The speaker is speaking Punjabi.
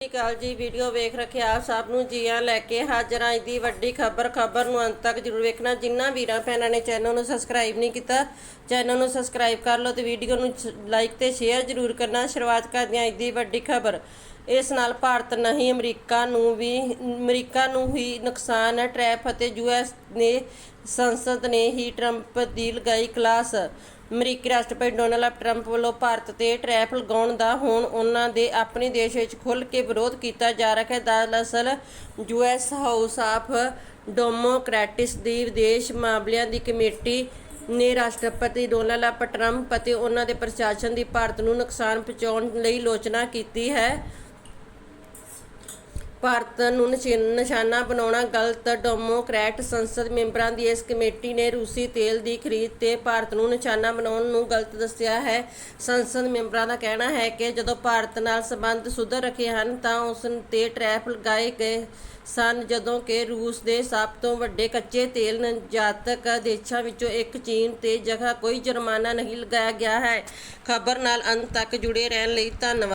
ਸਤਿ ਸ਼੍ਰੀ ਅਕਾਲ ਜੀ, ਵੀਡੀਓ ਵੇਖ ਰੱਖਿਆ ਆਪ ਸਭ ਨੂੰ ਜੀਆਂ ਲੈ ਕੇ ਹਾਜ਼ਰ ਅੱਜ ਦੀ ਵੱਡੀ ਖਬਰ ਖਬਰ ਨੂੰ ਅੰਤ ਤੱਕ ਜਰੂਰ ਵੇਖਣਾ। ਜਿਨ੍ਹਾਂ ਵੀਰਾਂ ਭੈਣਾਂ ਨੇ ਚੈਨਲ ਨੂੰ ਸਬਸਕ੍ਰਾਈਬ ਨਹੀਂ ਕੀਤਾ ਚੈਨਲ ਨੂੰ ਸਬਸਕ੍ਰਾਈਬ ਕਰ ਲਓ ਤੇ ਵੀਡੀਓ ਨੂੰ ਲਾਈਕ ਤੇ ਸ਼ੇਅਰ ਜਰੂਰ ਕਰਨਾ। ਸ਼ੁਰੂਆਤ ਕਰਦੇ ਹਾਂ ਅੱਜ ਦੀ ਵੱਡੀ ਖਬਰ। ਇਸ ਨਾਲ ਭਾਰਤ ਨਹੀਂ, ਅਮਰੀਕਾ ਨੂੰ ਵੀ, ਅਮਰੀਕਾ ਨੂੰ ਹੀ ਨੁਕਸਾਨ ਹੈ। ਟਰੈਪ ਅਤੇ ਯੂਐਸ ਨੇ ਸੰਸਦ ਨੇ ਹੀ ਟਰੰਪ ਦੀ ਲਗਾਈ ਕਲਾਸ। ਅਮਰੀਕੀ ਰਾਸ਼ਟਰਪਤੀ ਡੋਨਾਲਡ ਟਰੰਪ ਵੱਲੋਂ ਭਾਰਤ ਤੇ ਟਰੈਫ ਲਗਾਉਣ ਦਾ ਹੁਣ ਉਹਨਾਂ ਦੇ ਆਪਣੇ ਦੇਸ਼ ਵਿੱਚ ਖੁੱਲ੍ਹ ਕੇ ਵਿਰੋਧ ਕੀਤਾ ਜਾ ਰਿਹਾ ਹੈ। ਦਰਅਸਲ ਯੂਐਸ ਹਾਊਸ ਆਫ ਡੈਮੋਕ੍ਰੈਟਿਸ ਦੀ ਵਿਦੇਸ਼ ਮਾਮਲਿਆਂ ਦੀ ਕਮੇਟੀ ਨੇ ਰਾਸ਼ਟਰਪਤੀ ਡੋਨਾਲਡ ਟਰੰਪ ਅਤੇ ਉਹਨਾਂ ਦੇ ਪ੍ਰਸ਼ਾਸਨ ਦੀ ਭਾਰਤ ਨੂੰ ਨੁਕਸਾਨ ਪਹੁੰਚਾਉਣ ਲਈ ਲੋਚਨਾ ਕੀਤੀ ਹੈ। ਭਾਰਤ ਨੂੰ ਨਿਸ਼ਾਨ- ਨਿਸ਼ਾਨਾ ਬਣਾਉਣਾ ਗਲਤ, ਡੈਮੋਕ੍ਰੈਟ ਸੰਸਦ ਮੈਂਬਰਾਂ ਦੀ ਇਸ ਕਮੇਟੀ ਨੇ ਰੂਸੀ ਤੇਲ ਦੀ ਖਰੀਦ ਤੇ ਭਾਰਤ ਨੂੰ ਨਿਸ਼ਾਨਾ ਬਣਾਉਣ ਨੂੰ ਗਲਤ ਦੱਸਿਆ ਹੈ। ਸੰਸਦ ਮੈਂਬਰਾਂ ਦਾ ਕਹਿਣਾ ਹੈ ਕਿ ਜਦੋਂ ਭਾਰਤ ਨਾਲ ਸੰਬੰਧ ਸੁਧਰ ਰੱਖੇ ਹਨ ਤਾਂ ਉਸ ਤੇ ਟਰੈਫ ਲਗਾਏ ਗਏ ਸਨ, ਜਦੋਂ ਕਿ ਰੂਸ ਦੇ ਸਭ ਤੋਂ ਵੱਡੇ ਕੱਚੇ ਤੇਲ ਨਜਾਤਕ ਦੇਸ਼ਾਂ ਵਿੱਚੋਂ ਇੱਕ ਚੀਨ ਤੇ ਜਗ੍ਹਾ ਕੋਈ ਜੁਰਮਾਨਾ ਨਹੀਂ ਲਗਾਇਆ ਗਿਆ ਹੈ। ਖਬਰ ਨਾਲ ਅੰਤ ਤੱਕ ਜੁੜੇ ਰਹਿਣ ਲਈ ਧੰਨਵਾਦ।